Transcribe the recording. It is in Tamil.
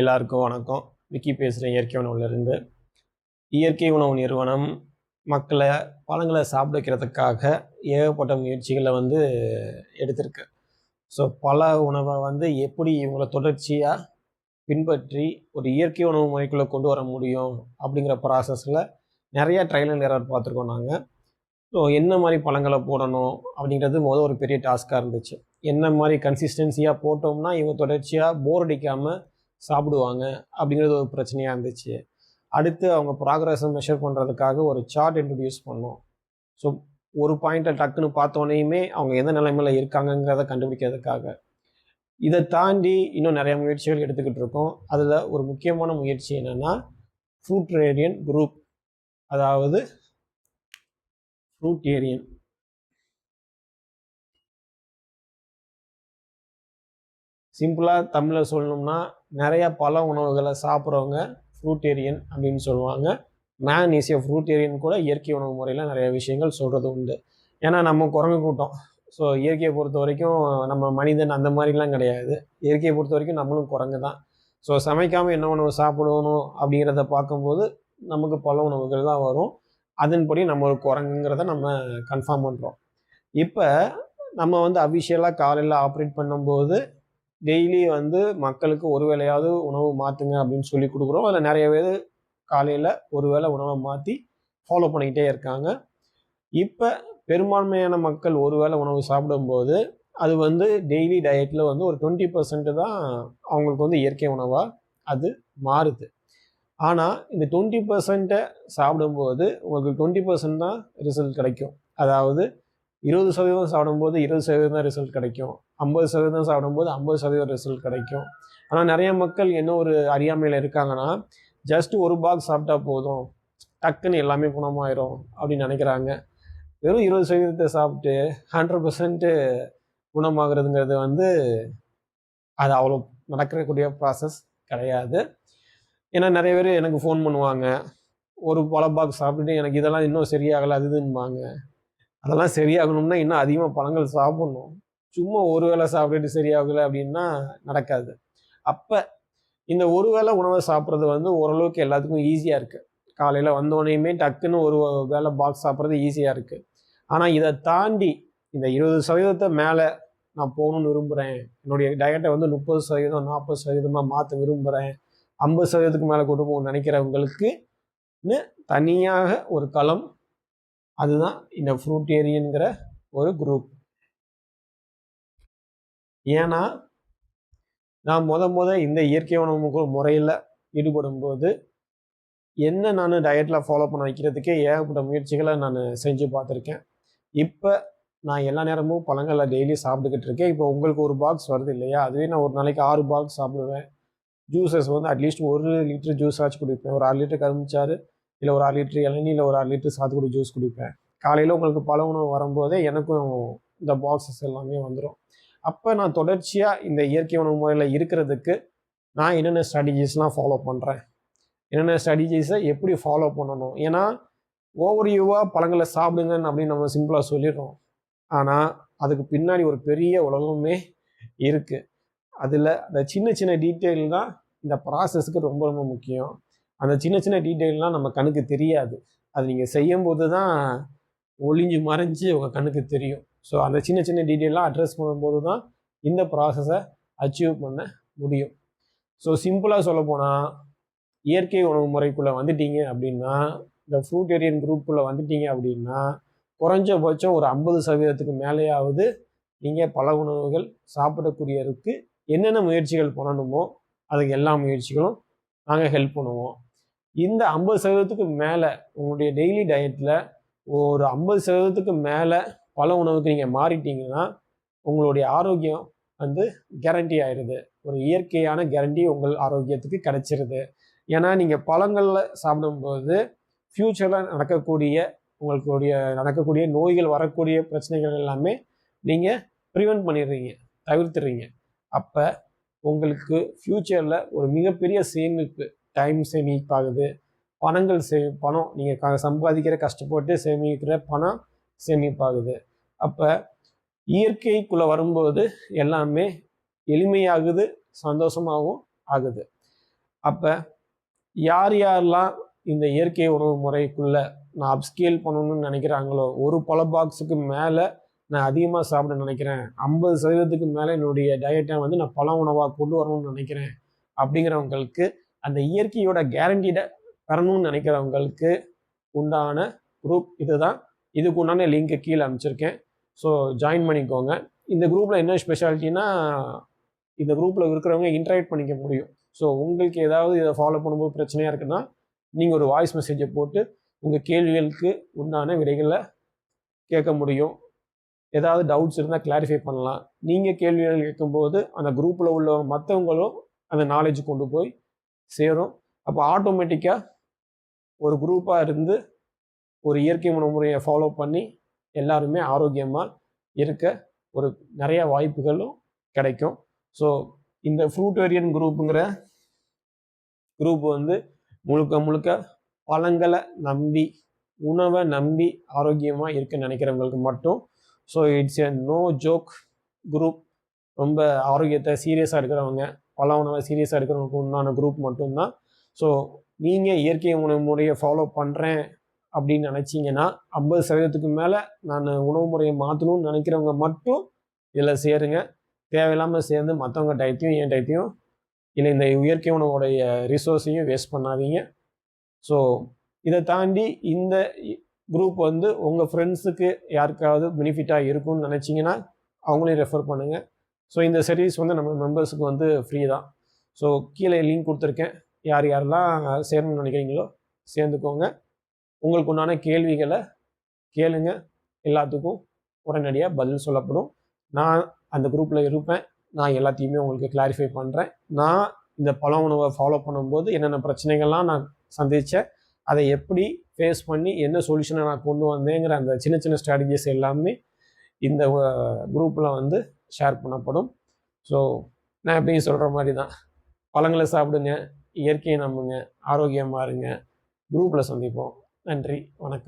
எல்லாருக்கும் வணக்கம். விக்கி பேசுகிறேன் இயற்கை உணவுலேருந்து. இயற்கை உணவு நிறுவனம் மக்களை பழங்களை சாப்பிட வைக்கிறதுக்காக ஏகப்பட்ட முயற்சிகளை வந்து எடுத்திருக்கு. ஸோ பல உணவை வந்து எப்படி இவங்களை தொடர்ச்சியாக பின்பற்றி ஒரு இயற்கை உணவு முறைக்குள்ளே கொண்டு வர முடியும் அப்படிங்கிற ப்ராசஸில் நிறையா ட்ரையல் அண்ட் எரர் பார்த்துருக்கோம் நாங்கள் ஸோ என்ன மாதிரி பழங்களை போடணும் அப்படிங்கிறது முதல் ஒரு பெரிய டாஸ்க்காக இருந்துச்சு. என்ன மாதிரி கன்சிஸ்டன்சியாக போட்டோம்னா இவங்க தொடர்ச்சியாக போர் அடிக்காமல் சாப்பிடுவாங்க அப்படிங்கிறது ஒரு பிரச்சனையாக இருந்துச்சு. அடுத்து அவங்க ப்ராக்ரஸை மெஷர் பண்ணுறதுக்காக ஒரு சார்ட் இன்ட்ரடியூஸ் பண்ணோம். ஸோ ஒரு பாயிண்ட்டை டக்குன்னு பார்த்தோன்னேயுமே அவங்க எந்த நிலைமையில் இருக்காங்கங்கிறத கண்டுபிடிக்கிறதுக்காக. இதை தாண்டி இன்னும் நிறைய முயற்சிகள் எடுத்துக்கிட்டு இருக்கோம். அதில் ஒரு முக்கியமான முயற்சி என்னென்னா ஃப்ரூட் ஏரியன் குரூப் அதாவது ஃப்ரூட்டேரியன் சிம்பிளாக தமிழில் சொல்லணும்னா நிறைய பல உணவுகளை சாப்பிட்றவங்க ஃப்ரூட்டேரியன் அப்படின்னு சொல்லுவாங்க. மேன் இஸ் எ ஃப்ரூட்டேரியன் கூட இயற்கை உணவு முறையில் நிறைய விஷயங்கள் சொல்கிறது உண்டு. ஏன்னா நம்ம குரங்கு கூட்டம். ஸோ இயற்கையை பொறுத்த வரைக்கும் நம்ம மனிதன் அந்த மாதிரிலாம் கிடையாது. இயற்கையை பொறுத்த வரைக்கும் நம்மளும் குரங்கு தான். ஸோ சமைக்காமல் என்ன உணவு சாப்பிடணும் அப்படிங்கிறத பார்க்கும்போது நமக்கு பல உணவுகள் தான் வரும். அதன்படி நம்ம ஒரு குரங்குங்கிறத நம்ம கன்ஃபார்ம் பண்ணுறோம் இப்போ நம்ம வந்து அஃபிஷியலாக காலையில் ஆப்ரேட் பண்ணும்போது டெய்லி வந்து மக்களுக்கு ஒரு வேளையாவது உணவு மாற்றுங்க அப்படின்னு சொல்லி கொடுக்குறோம். அதில் நிறைய பேர் காலையில் ஒரு வேளை உணவை மாற்றி ஃபாலோ பண்ணிக்கிட்டே இருக்காங்க. இப்போ பெரும்பான்மையான மக்கள் ஒரு வேளை உணவு சாப்பிடும்போது அது வந்து டெய்லி டயட்டில் வந்து ஒரு டுவெண்ட்டி பர்சன்ட் தான் அவங்களுக்கு வந்து இயற்கை உணவாக அது மாறுது. ஆனால் இந்த டுவெண்ட்டி பர்சன்ட்டை சாப்பிடும்போது உங்களுக்கு டுவெண்ட்டி பர்சன்ட் தான் ரிசல்ட் கிடைக்கும். அதாவது இருபது சதவீதம் சாப்பிடும்போது இருபது சதவீதம் தான் ரிசல்ட் கிடைக்கும். ஐம்பது சதவீதம் சாப்பிடும்போது ஐம்பது சதவீதம் ரிசல்ட் கிடைக்கும். ஆனால் நிறைய மக்கள் என்ன ஒரு அறியாமையில் இருக்காங்கன்னா ஜஸ்ட் ஒரு பாக்ஸ் சாப்பிட்டா போதும். டக்குன்னு எல்லாமே குணமாயிரும். அப்படின்னு நினைக்கிறாங்க. வெறும் இருபது சதவீதத்தை சாப்பிட்டு ஹண்ட்ரட் பர்சன்ட்டு குணமாகிறதுங்கிறது வந்து அது அவ்வளோ நடக்கக்கூடிய ப்ராசஸ் கிடையாது. ஏன்னா நிறைய பேர் எனக்கு ஃபோன் பண்ணுவாங்க. ஒரு பல பாக்ஸ் சாப்பிட்டுட்டு எனக்கு இதெல்லாம் இன்னும் சரியாகலை. அதுதும்பாங்க அதெல்லாம் சரியாகணும்னா இன்னும் அதிகமாக பழங்கள் சாப்பிட்ணும். சும்மா ஒரு வேளை சாப்பிட்டுட்டு சரியாகலை அப்படின்னா நடக்காது. அப்போ இந்த ஒரு வேளை உணவை சாப்பிட்றது வந்து ஓரளவுக்கு எல்லாத்துக்கும் ஈஸியாக இருக்குது காலையில் வந்தோடனையுமே டக்குன்னு ஒரு வேளை பாக்ஸ் சாப்பிட்றது ஈஸியாக இருக்குது ஆனால் இதை தாண்டி இந்த இருபது சதவீதத்தை மேலே நான் போகணும்னு விரும்புகிறேன் என்னுடைய டயட்டை வந்து முப்பது சதவீதம் நாற்பது சதவீதமாக மாற்ற விரும்புகிறேன் ஐம்பது சதவீதத்துக்கு மேலே கொண்டு போகணும்னு நினைக்கிறவங்களுக்கு தனியாக ஒரு களம் அதுதான் இந்த ஃப்ரூட்டேரியன்கிற ஒரு குரூப் ஏன்னா நான் முத முத இந்த இயற்கை உணவு முறையில் ஈடுபடும்போது என்ன நான் டயட்டில் ஃபாலோ பண்ண வைக்கிறதுக்கே ஏகப்பட்ட முயற்சிகளை நான் செஞ்சு பார்த்துருக்கேன். இப்போ நான் எல்லா நேரமும் பழங்களை டெய்லி சாப்பிட்டுக்கிட்டு இருக்கேன். இப்போ உங்களுக்கு ஒரு பாக்ஸ் வருது இல்லையா? அதுவே நான் ஒரு நாளைக்கு ஆறு பாக்ஸ் சாப்பிடுவேன். ஜூஸஸ் வந்து அட்லீஸ்ட் ஒரு லிட்டர் ஜூஸ் ஆச்சு குடிப்பேன். ஒரு அரை லிட்டர் கருமிச்சாறு இல்லை ஒரு அரை லிட்டர் இளநீ இல்லை ஒரு அரை லிட்டர் சாத்துக்குடி ஜூஸ் குடிப்பேன். காலையில் உங்களுக்கு பல உணவு வரும்போதே எனக்கும் இந்த பாக்ஸஸ் எல்லாமே வந்துடும் அப்போ நான் தொடர்ச்சியாக இந்த இயற்கை உணவு முறையில் இருக்கிறதுக்கு நான் என்னென்ன ஸ்ட்ராட்டஜிஸ்லாம் ஃபாலோ பண்ணுறேன் என்னென்ன ஸ்ட்ராட்டஜிஸை எப்படி ஃபாலோ பண்ணணும்? ஏன்னா ஓவர் யூவாக பழங்களை சாப்பிடுங்கன்னு அப்படின்னு நம்ம சிம்பிளாக சொல்லிடுறோம். ஆனால் அதுக்கு பின்னாடி ஒரு பெரிய உலகமே இருக்குது அதில் அந்த சின்ன சின்ன டீட்டெயில் தான் இந்த ப்ராசஸ்க்கு ரொம்ப ரொம்ப முக்கியம். அந்த சின்ன சின்ன டீட்டெயிலெலாம் நம்ம கண்ணுக்கு தெரியாது. அது நீங்கள் செய்யும்போது தான் ஒளிஞ்சு மறைஞ்சு உங்கள் கண்ணுக்கு தெரியும். ஸோ அந்த சின்ன சின்ன டீட்டெயிலாம் அட்ரஸ் பண்ணும்போது தான் இந்த ப்ராசஸை அச்சீவ் பண்ண முடியும். ஸோ சிம்பிளாக சொல்ல போனால் இயற்கை உணவு முறைக்குள்ளே வந்துட்டீங்க அப்படின்னா இந்த ஃப்ரூட்டேரியன் குரூப்புக்குள்ளே வந்துட்டீங்க அப்படின்னா குறைஞ்சபட்சம் ஒரு ஐம்பது சதவீதத்துக்கு மேலேயாவது நீங்கள் பல உணவுகள் சாப்பிடக்கூடியதுக்கு என்னென்ன முயற்சிகள் பண்ணணுமோ அதுக்கு எல்லா முயற்சிகளும் நாங்கள் ஹெல்ப் பண்ணுவோம். இந்த ஐம்பது சதவீதத்துக்கு மேலே உங்களுடைய டெய்லி டயட்டில் ஒரு ஐம்பது சதவீதத்துக்கு மேலே பல உணவுக்கு நீங்கள் மாறிட்டீங்கன்னா உங்களுடைய ஆரோக்கியம் வந்து கேரண்டி ஆயிடுது. ஒரு இயற்கையான கேரண்டி உங்கள் ஆரோக்கியத்துக்கு கிடைச்சிருது. ஏன்னா நீங்கள் பழங்களில் சாப்பிடும்போது ஃப்யூச்சரில் நடக்கக்கூடிய உங்களுடைய நடக்கக்கூடிய நோய்கள் வரக்கூடிய பிரச்சனைகள் எல்லாமே நீங்கள் ப்ரிவெண்ட் பண்ணிடுறீங்க தவிர்த்துறீங்க அப்போ உங்களுக்கு ஃப்யூச்சரில் ஒரு மிகப்பெரிய சேமிப்பு டைம் சேமிப்பாகுது பணங்கள் சே பணம் நீங்கள் சம்பாதிக்கிற கஷ்டப்பட்டு சேமிக்கிற பணம் சேமிப்பாகுது அப்போ இயற்கைக்குள்ளே வரும்போது எல்லாமே எளிமையாகுது சந்தோஷமாகவும் ஆகுது. அப்போ யார் யாரெல்லாம் இந்த இயற்கை உணவு முறைக்குள்ளே நான் அப்ஸ்கேல் பண்ணணும்னு நினைக்கிறாங்களோ ஒரு பல பாக்ஸுக்கு மேலே நான் அதிகமாக சாப்பிட நினைக்கிறேன். ஐம்பது சதவீதத்துக்கு மேலே என்னுடைய டயட்டை வந்து நான் பழ உணவாக கொண்டு வரணும்னு நினைக்கிறேன். அப்படிங்கிறவங்களுக்கு அந்த இயற்கையோட கேரண்டீடை பெறணும்னு நினைக்கிறவங்களுக்கு உண்டான குரூப் இதுதான். இதுக்கு உண்டான லிங்க்கு கீழே அனுப்பிச்சிருக்கேன். ஸோ ஜாயின் பண்ணிக்கோங்க. இந்த குரூப்பில் என்ன ஸ்பெஷாலிட்டினா இந்த குரூப்பில் இருக்கிறவங்க இன்ட்ராக்ட் பண்ணிக்க முடியும். ஸோ உங்களுக்கு ஏதாவது இதை ஃபாலோ பண்ணும்போது பிரச்சனையாக இருக்குன்னா நீங்கள் ஒரு வாய்ஸ் மெசேஜை போட்டு உங்கள் கேள்விகளுக்கு உண்டான விடைகளை கேட்க முடியும். ஏதாவது டவுட்ஸ் இருந்தால் கிளாரிஃபை பண்ணலாம். நீங்கள் கேள்விகள் கேட்கும்போது அந்த குரூப்பில் உள்ள மற்றவங்களும் அந்த நாலேஜ் கொண்டு போய் சேரும். அப்போ ஆட்டோமேட்டிக்காக ஒரு குரூப்பாக இருந்து ஒரு இயற்கை உணவுமுறையை ஃபாலோ பண்ணி எல்லாருமே ஆரோக்கியமாக இருக்க ஒரு நிறைய வாய்ப்புகளும் கிடைக்கும். ஸோ இந்த ஃப்ரூட்டோரியன் குரூப்புங்கிற குரூப் வந்து முழுக்க முழுக்க பழங்களை நம்பி உணவை நம்பி ஆரோக்கியமாக இருக்க நினைக்கிறவங்களுக்கு மட்டும். So it's a no joke group ரொம்ப ஆரோக்கியத்தை சீரியஸாக இருக்கிறவங்க பல சீரியஸாக இருக்கிறவங்களுக்கு உண்டான குரூப் மட்டும்தான். ஸோ நீங்கள் இயற்கை உணவு முறையை ஃபாலோ பண்ணுறேன் அப்படின்னு நினச்சிங்கன்னா ஐம்பது சதவீதத்துக்கு மேலே நான் உணவு முறையை மாற்றணும்னு நினைக்கிறவங்க மட்டும் இதில் சேருங்க. தேவையில்லாமல் சேர்ந்து மற்றவங்க டயத்தையும் என் டயத்தையும் இல்லை இந்த இயற்கை உணவுடைய ரிசோர்ஸையும் வேஸ்ட் பண்ணாதீங்க. ஸோ இதை தாண்டி இந்த குரூப் வந்து உங்கள் ஃப்ரெண்ட்ஸுக்கு யாருக்காவது பெனிஃபிட்டாக இருக்கும்னு நினச்சிங்கன்னா அவங்களையும் ரெஃபர் பண்ணுங்கள் ஸோ இந்த சர்வீஸ் வந்து நம்ம மெம்பர்ஸுக்கு வந்து ஃப்ரீ தான். ஸோ கீழே லிங்க் கொடுத்துருக்கேன். யார் யாரெல்லாம் சேரணும்னு நினைக்கிறீங்களோ சேர்ந்துக்கோங்க. உங்களுக்கு உண்டான கேள்விகளை கேளுங்க. எல்லாத்துக்கும் உடனடியாக பதில் சொல்லப்படும். நான் அந்த குரூப்பில் இருப்பேன். நான் எல்லாத்தையுமே உங்களுக்கு கிளாரிஃபை பண்ணுறேன் நான் இந்த பழ உணவை ஃபாலோ பண்ணும்போது என்னென்ன பிரச்சனைகள்லாம் நான் சந்தித்தேன் அதை எப்படி ஃபேஸ் பண்ணி என்ன சொல்யூஷனை நான் கொண்டு வந்தேங்கிற அந்த சின்ன சின்ன ஸ்ட்ராட்டஜிஸ் எல்லாமே இந்த குரூப்பில் வந்து ஷேர் பண்ணப்படும். ஸோ நான் எப்பயும் சொல்கிற மாதிரி தான் பழங்களை சாப்பிடுங்க இயற்கையை நம்புங்க ஆரோக்கியமாக இருங்க. குரூப்பில் சந்திப்போம். நன்றி வணக்கம்.